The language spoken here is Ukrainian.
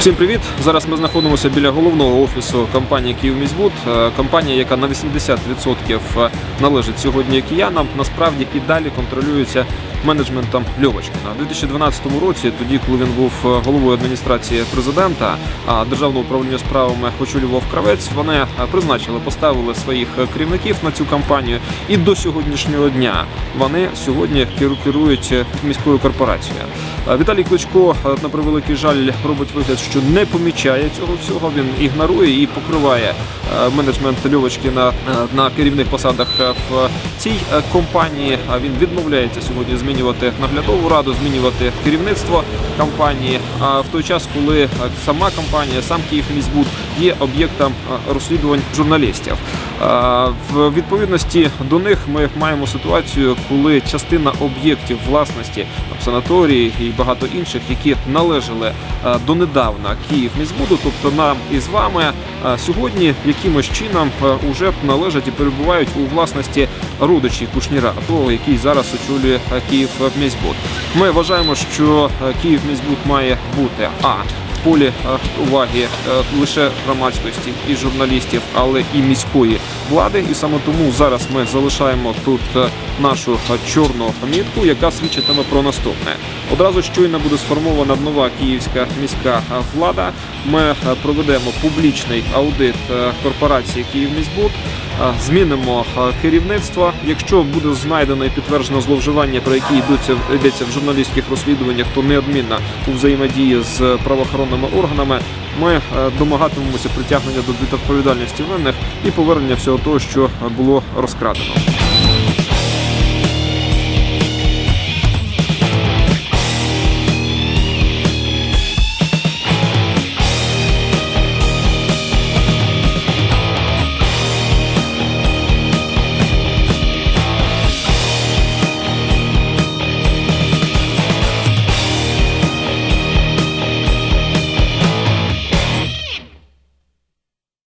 Всім привіт! Зараз ми знаходимося біля головного офісу компанії «Київміськбуд». Е, Компанія, яка на 80% належить сьогодні киянам, насправді і далі контролюється менеджментом Льовочкина. У 2012 році, тоді, коли він був е, головою адміністрації президента, а державне управління справами очолював кравець, вони е, призначили, поставили своїх е, керівників на цю компанію. І до сьогоднішнього дня вони сьогодні керу- керують е, міською корпорацією. Віталій Кличко, е, на превеликий жаль, робить вигляд, що не помічає цього всього. Він ігнорує і покриває е, менеджмент Льовочкіна е, на керівних посадах в цій компанії. А Він відмовляється сьогодні змінювати наглядову раду, змінювати керівництво компанії. А в той час, коли сама компанія, сам Київміськбуд є об'єктом розслідувань журналістів. В відповідності до них ми маємо ситуацію, коли частина об'єктів власності санаторії і багато інших, які належали е, донедавна Київміськбуду, тобто нам із вами е, сьогодні якимось чином е, уже належать і перебувають у власності родичів Кушніра, того, який зараз очолює е, Київміськбуд. Ми вважаємо, що е, Київміськбуд має бути а полі уваги лише громадськості і журналістів, але і міської влади. І саме тому зараз ми залишаємо тут нашу чорну мітку, яка свідчитиме про наступне. Одразу щойно буде сформована нова київська міська влада. Ми е, проведемо публічний аудит е, корпорації Київміськбуд. Е, Змінимо керівництво. Якщо буде знайдено і підтверджено зловживання, про які йдуться йдеться в журналістських розслідуваннях, то неодмінно у взаємодії з правоохоронними органами ми домагатимемося притягнення до відповідальності винних і повернення всього того, що було розкрадено.